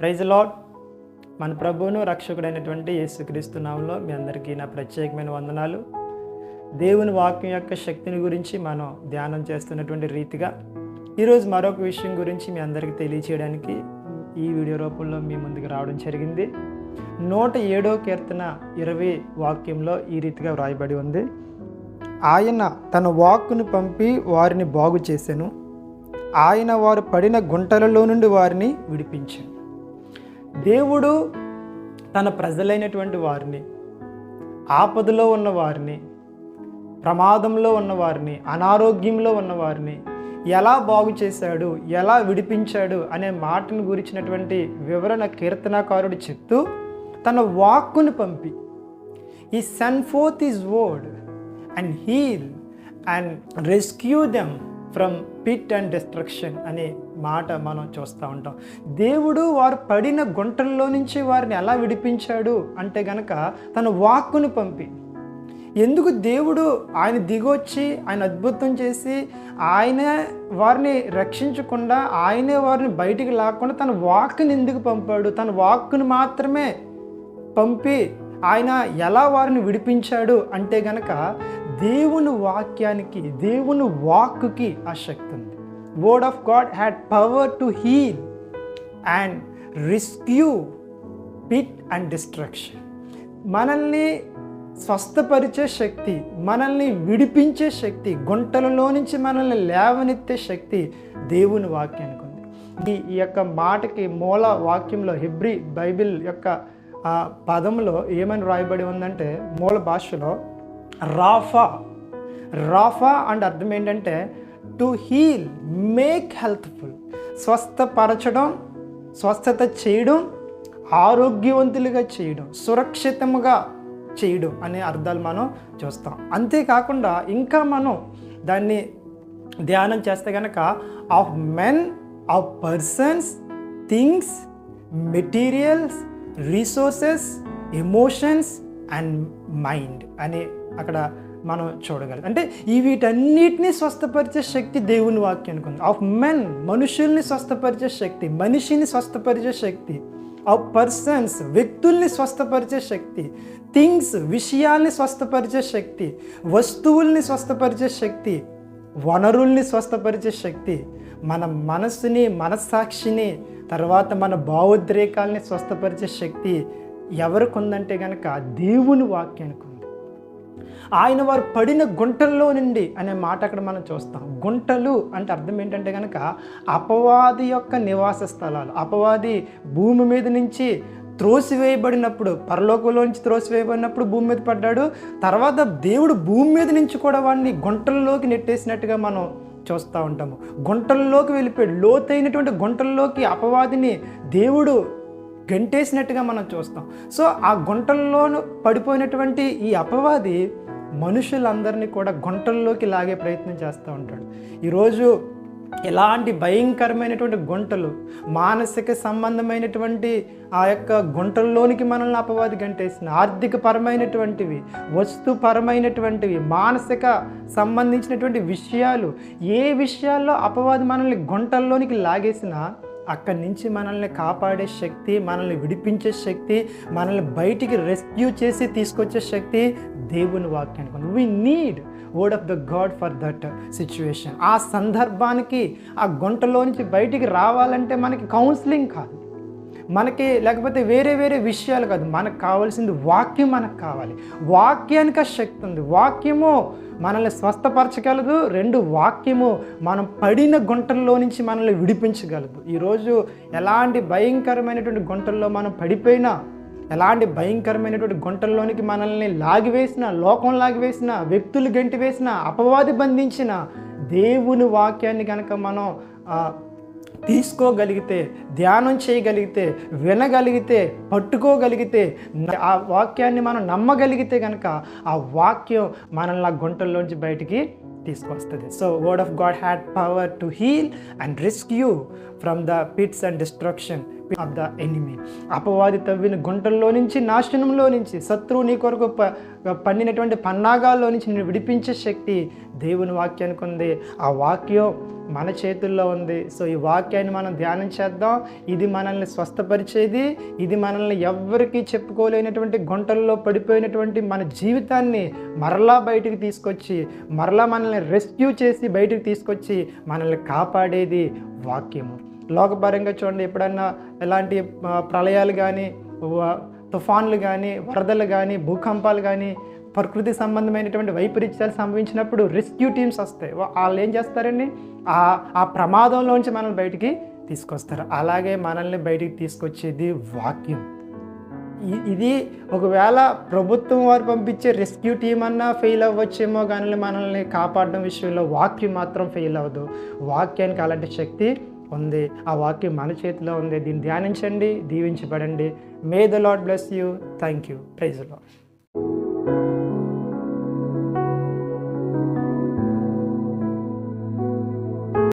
Praise lord మన ప్రభువును రక్షకుడైనటువంటి యేసుక్రీస్తు నామంలో మీ అందరికీ నా ప్రత్యేకమైన వందనాలు. దేవుని వాక్యం యొక్క శక్తిని గురించి మనం ధ్యానం చేస్తున్నటువంటి రీతిగా ఈరోజు మరొక విషయం గురించి మీ అందరికీ తెలియచేయడానికి ఈ వీడియో రూపంలో మీ ముందుకు రావడం జరిగింది. నూట ఏడో కీర్తన ఇరవై వాక్యంలో ఈ రీతిగా వ్రాయబడి ఉంది. ఆయన తన వాక్కును పంపి వారిని బాగు చేశాను ఆయన వారు పడిన గుంటలలో నుండి వారిని విడిపించాను. దేవుడు తన ప్రజలైనటువంటి వారిని ఆపదలో ఉన్న వారిని ప్రమాదంలో ఉన్న వారిని అనారోగ్యంలో ఉన్న వారిని ఎలా బాగు చేశాడు ఎలా విడిపించాడు అనే మాటను గురించినటువంటి వివరణ కీర్తనాకారుడు చెప్తూ తన వాక్కును పంపి he sent forth his word and heal and rescue them from pit and destruction అనే మాట మనం చూస్తూ ఉంటాం. దేవుడు వారు పడిన గుంటల్లో నుంచి వారిని ఎలా విడిపించాడు అంటే గనక తన వాక్కును పంపి. ఎందుకు దేవుడు ఆయన దిగొచ్చి ఆయన అద్భుతం చేసి ఆయనే వారిని రక్షించకుండా ఆయనే వారిని బయటికి లాక్కుండా తన వాక్కుని ఎందుకు పంపాడు? తన వాక్కుని మాత్రమే పంపి ఆయన ఎలా వారిని విడిపించాడు అంటే గనక దేవుని వాక్యానికి దేవుని వాక్కి ఆ శక్తి ఉంది. Word of God had power to heal and rescue pit and destruction మనల్ని స్వస్థపరిచే శక్తి మనల్ని విడిపించే శక్తి గుంటలలో నుంచి మనల్ని లేవనెత్తే శక్తి దేవుని వాక్యానికి ఉంది. ఈ ఈ యొక్క మాటకి మూల వాక్యంలో హిబ్రి బైబిల్ యొక్క పదంలో ఏమని రాయబడి ఉందంటే మూల భాషలో రాఫా. రాఫా అండ్ అర్థం ఏంటంటే టు హీల్ మేక్ హెల్త్ఫుల్ స్వస్థపరచడం స్వస్థత చేయడం ఆరోగ్యవంతులుగా చేయడం సురక్షితంగా చేయడం అనే అర్థాలు మనం చూస్తాం. అంతేకాకుండా ఇంకా మనం దాన్ని ధ్యానం చేస్తే కనుక of men of persons things materials resources emotions and mind అనే అక్కడ మనం చూడగలం. అంటే ఈ వీటన్నిటిని స్వస్థపరిచే శక్తి దేవుని వాక్యానికి ఉంది. ఆఫ్ మెన్ మనుషుల్ని స్వస్థపరిచే శక్తి మనిషిని స్వస్థపరిచే శక్తి ఆఫ్ పర్సన్స్ వ్యక్తుల్ని స్వస్థపరిచే శక్తి థింగ్స్ విషయాల్ని స్వస్థపరిచే శక్తి వస్తువుల్ని స్వస్థపరిచే శక్తి వనరుల్ని స్వస్థపరిచే శక్తి మన మనస్సుని మనస్సాక్షిని తర్వాత మన భావోద్రేకాల్ని స్వస్థపరిచే శక్తి ఎవరికి ఉందంటే కనుక దేవుని వాక్యానికి ఆయన వారు పడిన గుంటల్లో నుండి అనే మాట అక్కడ మనం చూస్తాం. గుంటలు అంటే అర్థం ఏంటంటే కనుక అపవాది యొక్క నివాస స్థలాలు. అపవాది భూమి మీద నుంచి త్రోసివేయబడినప్పుడు పరలోకంలోంచి త్రోసివేయబడినప్పుడు భూమి మీద పడ్డాడు. తర్వాత దేవుడు భూమి మీద నుంచి కూడా వాడిని గుంటల్లోకి నెట్టేసినట్టుగా మనం చూస్తూ ఉంటాము. గుంటల్లోకి వెళ్ళిపోయాడు లోతైనటువంటి గుంటల్లోకి అపవాదిని దేవుడు గంటేసినట్టుగా మనం చూస్తాం. సో ఆ గుంటల్లోనూ పడిపోయినటువంటి ఈ అపవాది మనుషులందరినీ కూడా గుంటల్లోకి లాగే ప్రయత్నం చేస్తూ ఉంటాడు. ఈరోజు ఎలాంటి భయంకరమైనటువంటి గుంటలు మానసిక సంబంధమైనటువంటి ఆ యొక్క గుంటల్లోనికి మనల్ని అపవాది గంటేసిన ఆర్థిక పరమైనటువంటివి వస్తుపరమైనటువంటివి మానసిక సంబంధించినటువంటి విషయాలు ఏ విషయాల్లో అపవాది మనల్ని గుంటల్లోనికి లాగేసినా అక్కడి నుంచి మనల్ని కాపాడే శక్తి మనల్ని విడిపించే శక్తి మనల్ని బయటికి రెస్క్యూ చేసి తీసుకొచ్చే శక్తి దేవుని వాక్యానికి we we need word of the God for that situation ఆ సందర్భానికి ఆ గుంటలో నుంచి బయటికి రావాలంటే మనకి కౌన్సిలింగ్ కాదు. మనకి లేకపోతే వేరే వేరే విషయాలు కాదు. మనకు కావాల్సింది వాక్యం మనకు కావాలి. వాక్యానికి ఆ శక్తి ఉంది. వాక్యము మనల్ని స్వస్థపరచగలదు. రెండు వాక్యము మనం పడిన గుంటల్లో నుంచి మనల్ని విడిపించగలదు. ఈరోజు ఎలాంటి భయంకరమైనటువంటి గుంటల్లో మనం పడిపోయినా ఎలాంటి భయంకరమైనటువంటి గుంటల్లోనికి మనల్ని లాగివేసిన లోకం లాగివేసిన వ్యక్తులు గంటి వేసిన అపవాది బంధించిన దేవుని వాక్యాన్ని కనుక మనం తీసుకోగలిగితే ధ్యానం చేయగలిగితే వినగలిగితే పట్టుకోగలిగితే ఆ వాక్యాన్ని మనం నమ్మగలిగితే కనుక ఆ వాక్యం మనల్ని ఆ గుంటల్లోంచి బయటికి తీసుకొస్తుంది. So word of God had power to heal and rescue from the pits and destruction of the enemy అపవాది తవ్విన గుంటల్లో నుంచి నాశనంలో నుంచి శత్రువు నీ కొరకు ప పండినటువంటి పన్నాగాల్లో నుంచి నేను విడిపించే శక్తి దేవుని వాక్యానికి ఉంది. ఆ వాక్యం మన చేతుల్లో ఉంది. సో ఈ వాక్యాన్ని మనం ధ్యానం చేద్దాం. ఇది మనల్ని స్వస్థపరిచేది. ఇది మనల్ని ఎవ్వరికీ చెప్పుకోలేనటువంటి గుంటల్లో పడిపోయినటువంటి మన జీవితాన్ని మరలా బయటికి తీసుకొచ్చి మరలా మనల్ని రెస్క్యూ చేసి బయటికి తీసుకొచ్చి మనల్ని కాపాడేది వాక్యము. లోకపరంగా చూడండి ఎప్పుడన్నా ఎలాంటి ప్రళయాలు కానీ తుఫాన్లు కానీ వరదలు కానీ భూకంపాలు కానీ ప్రకృతి సంబంధమైనటువంటి వైపరీత్యాలు సంభవించినప్పుడు రెస్క్యూ టీమ్స్ వస్తాయి. వాళ్ళు ఏం చేస్తారండి? ఆ ఆ ప్రమాదంలోంచి మనల్ని బయటికి తీసుకొస్తారు. అలాగే మనల్ని బయటికి తీసుకొచ్చేది వాక్యం. ఇది ఒకవేళ ప్రభుత్వం వారు పంపించే రెస్క్యూ టీం అన్నా ఫెయిల్ అవ్వచ్చేమో కానీ మనల్ని కాపాడడం విషయంలో వాక్యం మాత్రం ఫెయిల్ అవ్వదు. వాక్యానికి అలాంటి శక్తి ఉంది. ఆ వాక్యం మన చేతిలో ఉంది. దీన్ని ధ్యానించండి దీవించబడండి. May the Lord bless you thank you praise Lord